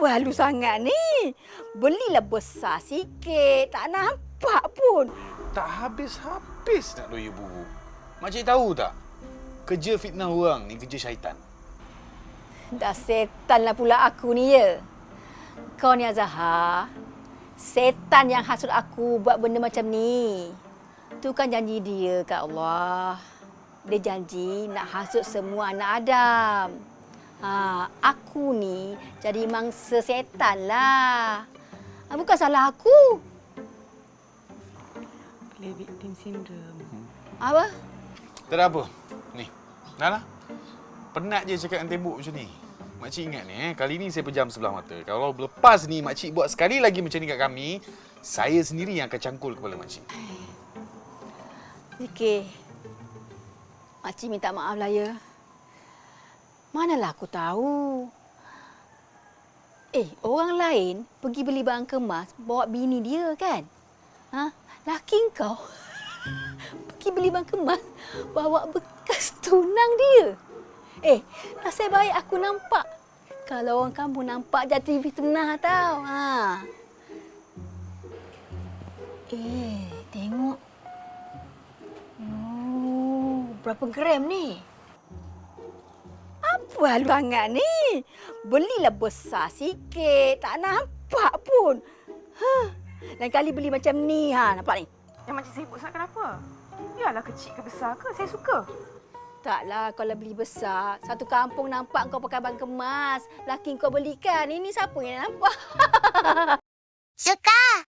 Apa halu sangat ni? Belilah besar sikit. Tak nampak pun. Tak habis-habis nak loya buruk. Makcik tahu tak? Kerja fitnah orang ni kerja syaitan. Dah setan lah pula aku ni ya. Kau ni Azahar. Setan yang hasut aku buat benda macam ni. Tu kan janji dia kat Allah. Dia janji nak hasut semua anak Adam. Ha, aku ni jadi mangsa setan lah. Ha, bukan salah aku. Play victim syndrome. Apa? Tak ada apa. Ni. Dah lah. Penat je cakap dengan tembok macam ni. Makcik ingat ni eh, kali ni saya pejam sebelah mata. Kalau lepas ni makcik buat sekali lagi macam ni kat kami, saya sendiri yang akan cangkul kepala makcik. Okey. Makcik minta maaf lah ya. Manalah aku tahu. Eh, orang lain pergi beli barang kemas bawa bini dia kan? Ha? Laki kau pergi beli barang kemas bawa bekas tunang dia. Eh, nasib baik aku nampak. Kalau orang kampung nampak jati fitnah tau. Ha. Eh, tengok Oh, berapa gram ni? Halu sangat ni? Belilah besar sikit. Tak nampak pun. Ha. Lain kali beli macam ni. Ha, nampak ni? Yang makcik sibuk sangat kenapa? Biarlah kecil ke besar ke, saya suka. Taklah kalau beli besar. Satu kampung nampak kau pakai bang kemas. Laki kau belikan. Ini siapa yang nampak? Suka.